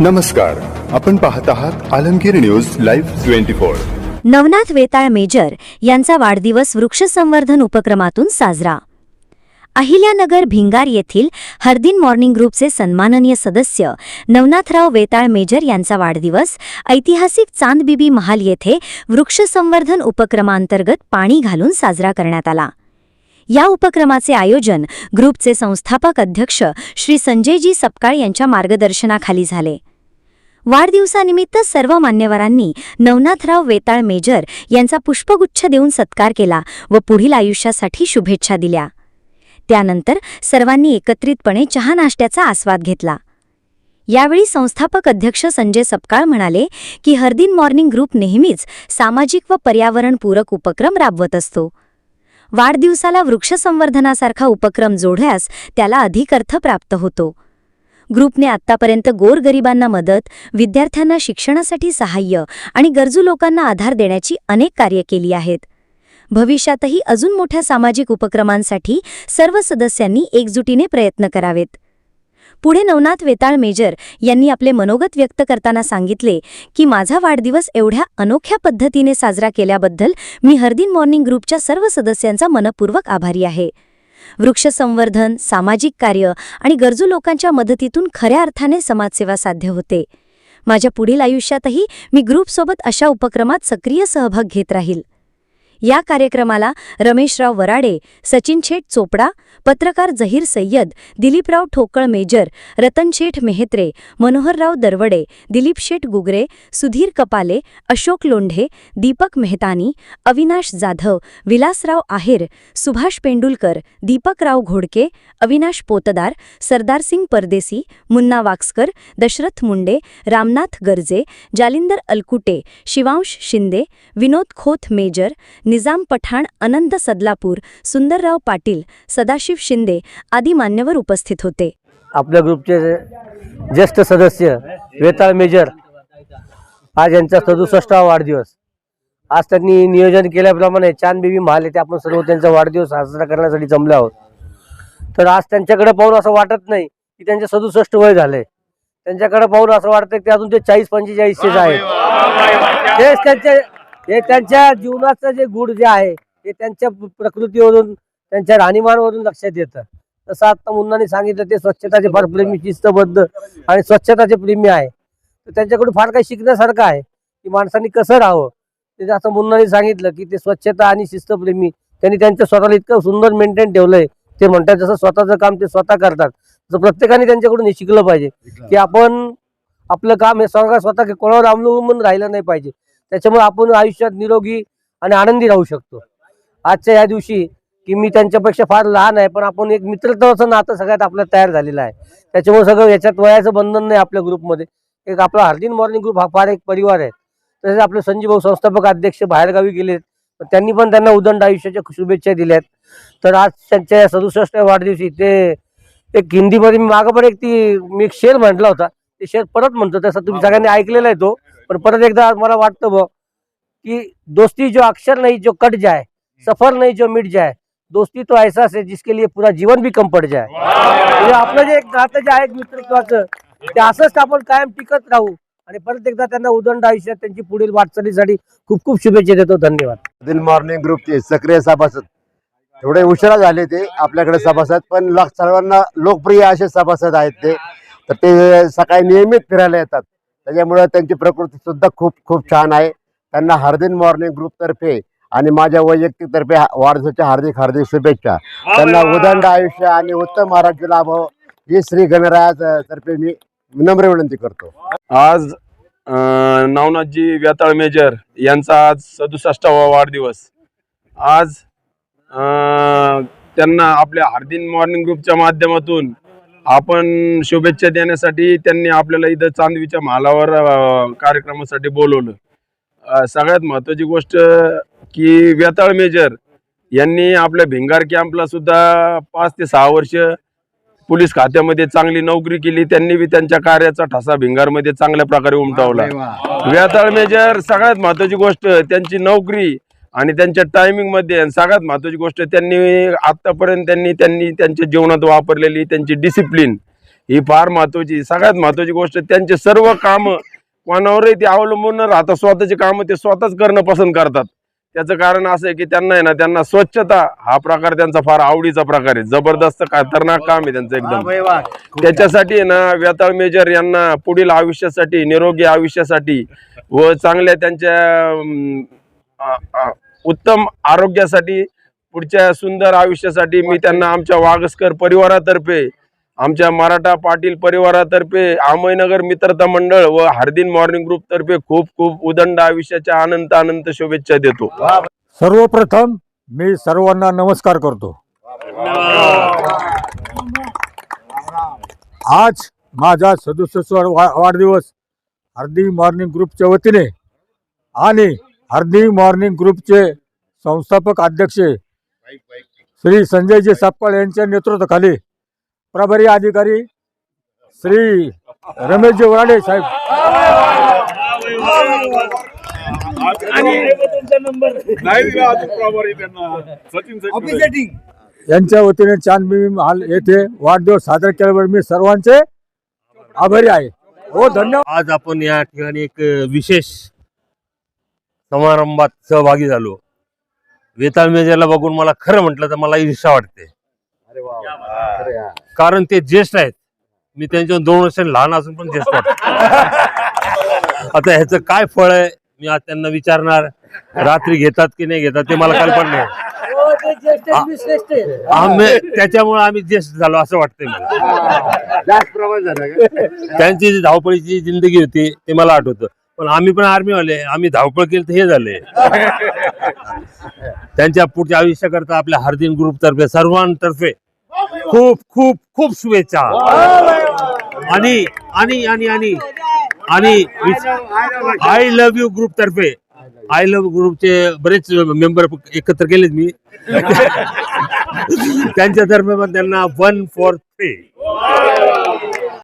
नमस्कार आपण पाहत आहात Alamgir news live twenty four. Navnath Vetal major यांचा वाढदिवस वृक्ष संवर्धन उपक्रमातून साजरा. अहिल्यानगर भिंगार येथील हरदिन मॉर्निंग ग्रुपचे सन्माननीय सदस्य नवनाथराव वेताळ मेजर यांचा वाढदिवस ऐतिहासिक चांदबिबी महाल येथे वृक्ष संवर्धन उपक्रमांतर्गत पाणी घालून साजरा करण्यात आला. या उपक्रमाचे आयोजन ग्रुपचे संस्थापक अध्यक्ष श्री संजयजी सपकाळ यांच्या मार्गदर्शनाखाली झाले. वाढदिवसानिमित्त सर्व मान्यवरांनी नवनाथराव वेताळ मेजर यांचा पुष्पगुच्छ देऊन सत्कार केला व पुढील आयुष्यासाठी शुभेच्छा दिल्या. त्यानंतर सर्वांनी एकत्रितपणे चहा नाश्त्याचा आस्वाद घेतला. यावेळी संस्थापक अध्यक्ष संजय सपकाळ म्हणाले की हरदिन मॉर्निंग ग्रुप नेहमीच सामाजिक व पर्यावरणपूरक उपक्रम राबवत असतो. वाढदिवसाला वृक्ष संवर्धनासारखा उपक्रम जोडल्यास त्याला अधिक अर्थ प्राप्त होतो. ग्रुपने आत्तापर्यंत गोरगरिबांना मदत विद्यार्थ्यांना शिक्षणासाठी सहाय्य आणि गरजू लोकांना आधार देण्याची अनेक कार्य केली आहेत. भविष्यातही अजून मोठ्या सामाजिक उपक्रमांसाठी सर्व सदस्यांनी एकजुटीने प्रयत्न करावेत. पुढे नवनाथ वेताळ मेजर यांनी आपले मनोगत व्यक्त करताना सांगितले की माझा वाढदिवस एवढ्या अनोख्या पद्धतीने साजरा केल्याबद्दल मी हरदिन मॉर्निंग ग्रुपच्या सर्व सदस्यांचा मनपूर्वक आभारी आहे. वृक्ष संवर्धन सामाजिक कार्य आणि गरजू लोकांच्या मदतीतून खऱ्या अर्थाने समाजसेवा साध्य होते. माझ्या पुढील आयुष्यातही मी ग्रुपसोबत अशा उपक्रमात सक्रिय सहभाग घेत राहील. या कार्यक्रमाला रमेशराव वराडे सचिन शेठ चोपडा पत्रकार जहीर सय्यद दिलीपराव ठोकळ मेजर रतन शेठ मेहत्रे मनोहरराव दरवडे दिलीप शेठ गुगरे सुधीर कपाले अशोक लोंढे दीपक मेहतानी अविनाश जाधव विलासराव आहेर सुभाष पेंडुलकर दीपकराव घोडके अविनाश पोतदार सरदारसिंग परदेसी मुन्ना वाक्सकर दशरथ मुंडे रामनाथ गर्जे जालिंदर अलकुटे शिवांश शिंदे विनोद खोत मेजर निजाम पठाण अनंत सदलापूर सुंदरराव पाटील सदाशिव शिंदे आदी मान्यवर उपस्थित होते. आपल्या ग्रुपचे ज्येष्ठ सदस्य वेताळ मेजर आज यांचा सदुसष्टावा वाढदिवस. आज त्यांनी नियोजन केल्याप्रमाणे चांदबेबी महाल येथे आपण सर्व त्यांचा वाढदिवस साजरा करण्यासाठी जमले आहोत. तर आज त्यांच्याकडे पाहून असं वाटत नाही की त्यांचे सदुसष्ट वय झाले. त्यांच्याकडे पाहून असं वाटतं की अजून ते चाळीस पंचेचाळीसचेच आहेत. तेच त्यांचे हे त्यांच्या जीवनाचं जे गुण जे आहे ते त्यांच्या प्रकृतीवरून त्यांच्या राहणीमानवरून लक्षात येतं. तसं आता मुन्नाने सांगितलं ते स्वच्छताचे फार प्रेमी शिस्तबद्ध आणि स्वच्छताचे प्रेमी आहे. तर त्यांच्याकडून फार काही शिकण्यासारखं आहे की माणसांनी कसं राहावं? ते असं मुन्नाने सांगितलं की ते स्वच्छता आणि शिस्तप्रेमी त्यांनी त्यांच्या स्वतःला इतकं सुंदर मेंटेन ठेवलंय ते म्हणतात जसं स्वतःचं काम ते स्वतः करतात तर प्रत्येकाने त्यांच्याकडून हे शिकलं पाहिजे की आपण आपलं काम हे स्वतः स्वतः कोणावर अवलंबून राहिलं नाही पाहिजे. त्याच्यामुळे आपण आयुष्यात निरोगी आणि आनंदी राहू शकतो. आजच्या या दिवशी की मी त्यांच्यापेक्षा फार लहान आहे पण आपण एक मित्रत्वाचं नातं सगळ्यात आपलं तयार झालेलं आहे. त्याच्यामुळे सगळं याच्यात वयाचं बंधन नाही आपल्या ग्रुपमध्ये. एक आपला हार्दिन मॉर्निंग ग्रुप हा फार एक परिवार आहे. तसेच आपले संजीव भाऊ संस्थापक अध्यक्ष बाहेरगावी गेलेत पण त्यांनी पण त्यांना उदंड आयुष्याच्या शुभेच्छा दिल्यात तर आज त्यांच्या सदुसष्ट वाढदिवशी ते एक हिंदीमध्ये मी मागं पण एक ती मी एक शेर म्हटला होता. ते शेर परत म्हणतो. तसं तुम्ही सगळ्यांनी ऐकलेला आहे तो. पण परत एकदा मला वाटतं बघ कि दोस्ती जो अक्षर नाही जो कट जाए सफर नहीं जो मिट जाए दोस्ती तो ऐसा है जिसके लिए पूरा जीवन भी कम पड जाए म्हणजे आपलं जे एक नातं जे आहे मित्रत्वाचं ते असंच आपण कायम टिकत राहू आणि परत एकदा त्यांना उदंड आयुष्यात त्यांची पुढील वाटचालीसाठी खूप खूप शुभेच्छा देतो. धन्यवाद. दिल मॉर्निंग ग्रुपचे सक्रिय सभासद. थोडे उशिरा झाले ते आपल्याकडे सभासद पण सर्वांना लोकप्रिय असे सभासद आहेत ते. तर ते सकाळी नियमित फिरायला येतात. त्याच्यामुळे त्यांची प्रकृती सुद्धा खूप खूप छान आहे. त्यांना हरदिन मॉर्निंग ग्रुप तर्फे आणि माझ्या वैयक्तिक तर्फे वाढदिवसाच्या हार्दिक हार्दिक शुभेच्छा. त्यांना उदंड आयुष्य आणि उत्तम आरोग्य लाभावं ही श्री गणराया तर्फे मी विनम्र विनंती करतो. आज नवनाथजी व्याताळ मेजर यांचा आज सदुसष्टावा वाढदिवस. आज त्यांना आपल्या हार्दिन मॉर्निंग ग्रुपच्या माध्यमातून आपण शुभेच्छा देण्यासाठी त्यांनी आपल्याला इथं चांदवीच्या महालावर कार्यक्रमासाठी बोलवलं. सगळ्यात महत्त्वाची गोष्ट की व्याताळ मेजर यांनी आपल्या भिंगार कॅम्पला सुद्धा पाच ते सहा वर्ष पोलीस खात्यामध्ये चांगली नोकरी केली. त्यांनी बी त्यांच्या कार्याचा ठसा भिंगारमध्ये चांगल्या प्रकारे उमटवला. व्याताळ मेजर सगळ्यात महत्वाची गोष्ट त्यांची नोकरी आणि त्यांच्या टायमिंगमध्ये आणि सगळ्यात महत्वाची गोष्ट त्यांनी आतापर्यंत त्यांनी त्यांनी त्यांच्या जीवनात वापरलेली त्यांची डिसिप्लिन ही फार महत्वाची सगळ्यात महत्वाची गोष्ट त्यांचे सर्व काम कोणावरही ते अवलंबून न राहता स्वतःचे काम ते स्वतःच करणं पसंत करतात. त्याचं कारण असं आहे की त्यांना आहे ना त्यांना स्वच्छता हा प्रकार त्यांचा फार आवडीचा प्रकार आहे. जबरदस्त खतरनाक काम आहे त्यांचं एकदम. त्याच्यासाठी आहे ना व्यताळ मेजर यांना पुढील आयुष्यासाठी निरोगी आयुष्यासाठी व चांगल्या त्यांच्या उत्तम आरोग्यासाठी पुढच्या सुंदर आयुष्यासाठी मी त्यांना आमच्या वागसकर परिवारातर्फे आमच्या मराठा पाटील परिवारातर्फे आमयनगर मित्रता मंडळ व हार्दिन मॉर्निंग ग्रुप तर्फे खूप खूप उदंड आयुष्याच्या अनंत अनंत शुभेच्छा देतो. सर्वप्रथम मी सर्वांना नमस्कार करतो. आज माझा सदुसष्ट वा- वाढदिवस हार्दिन मॉर्निंग ग्रुपच्या वतीने आणि हर्दी मॉर्निंग ग्रुपचे संस्थापक अध्यक्ष श्री संजयजी सापकाळ यांच्या नेतृत्वाखाली प्रभारी अधिकारी श्री रमेशजी वराडे साहेब. यांच्या वतीने चांदबिबी महाल येथे वाढदिवस साजरा केल्यावर मी सर्वांचे आभारी आहे. हो धन्यवाद. आज आपण या ठिकाणी एक विशेष समारंभात सहभागी झालो. वेताळ मेजरला बघून मला खरं म्हटलं तर मला ईर्षा वाटते. कारण ते ज्येष्ठ आहेत. मी त्यांच्या दोन वर्ष लहान असून पण ज्येष्ठ वाटत आता ह्याचं काय फळ आहे मी आज त्यांना विचारणार. रात्री घेतात की नाही घेतात ते मला कल्पना नाही. आम्ही त्याच्यामुळे आम्ही ज्येष्ठ झालो असं वाटतंय मला? त्यांची जी धावपळीची जिंदगी होती ते मला आठवतं. पण आम्ही पण आर्मी वाले. आम्ही धावपळ केली तर हे झाले. त्यांच्या पुढच्या आयुष्याकरता आपल्या हरदिन ग्रुप तर्फे सर्वांतर्फे खूप खूप खूप शुभेच्छा. आणि आणि आणि आणि आणि आय लव्ह यू ग्रुप तर्फे. आय लव्ह ग्रुपचे बरेच मेंबर एकत्र केलेत मी. त्यांच्यातर्फे पण त्यांना वन फॉर थ्री